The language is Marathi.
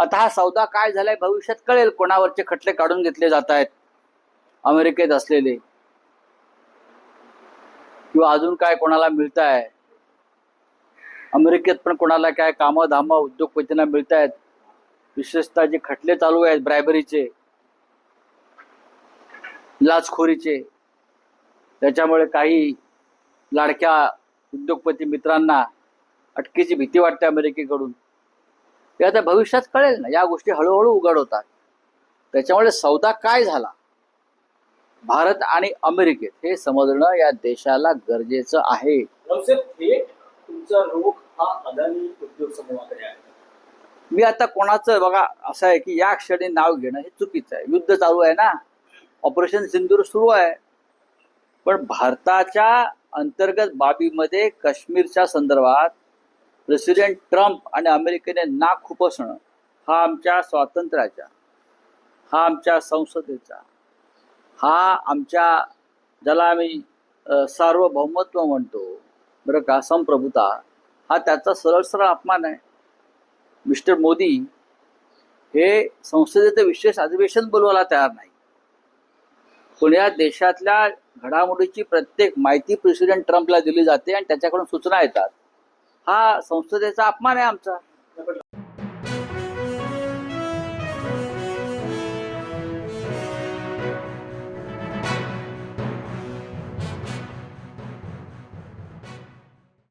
आता हा सौदा काय झालाय भविष्यात कळेल कोणावरचे खटले काढून घेतले जात आहेत अमेरिकेत असलेले. किंवा अजून काय कोणाला मिळत आहे अमेरिकेत पण कोणाला काय कामं धामं उद्योगपतींना मिळत आहेत विशेषतः जे खटले चालू आहेत ब्रायबरीचे लाचखोरीचे त्याच्यामुळे काही लाडक्या उद्योगपती मित्रांना अटकेची भीती वाटते अमेरिकेकडून. ते आता भविष्यात कळेल ना या गोष्टी हळूहळू उघड होतात त्याच्यामुळे सौदा काय झाला? भारत आणि अमेरिकेत हे समजणं या देशाला गरजेचं हा आहे. मी आता कोणाचं बघा असं आहे की या क्षणी नाव घेणं हे चुकीचं आहे. युद्ध चालू आहे ना? ऑपरेशन सिंदूर सुरू आहे. पण भारताच्या अंतर्गत बाबीमध्ये काश्मीरच्या संदर्भात प्रेसिडेंट ट्रम्प आणि अमेरिकेने नाक खुपसणं हा आमच्या स्वातंत्र्याचा हा आमच्या संसदेचा हा आमच्या ज्याला आम्ही सार्वभौमत्व म्हणतो बरं का संप्रभुता हा त्याचा सरळ सरळ अपमान आहे. मिस्टर मोदी हे संसदेचं विशेष अधिवेशन बोलवायला तयार नाही. पण या देशातल्या घडामोडीची प्रत्येक माहिती प्रेसिडेंट ट्रम्पला दिली जाते आणि त्याच्याकडून सूचना येतात. हा संसदेचा अपमान आहे आमचा.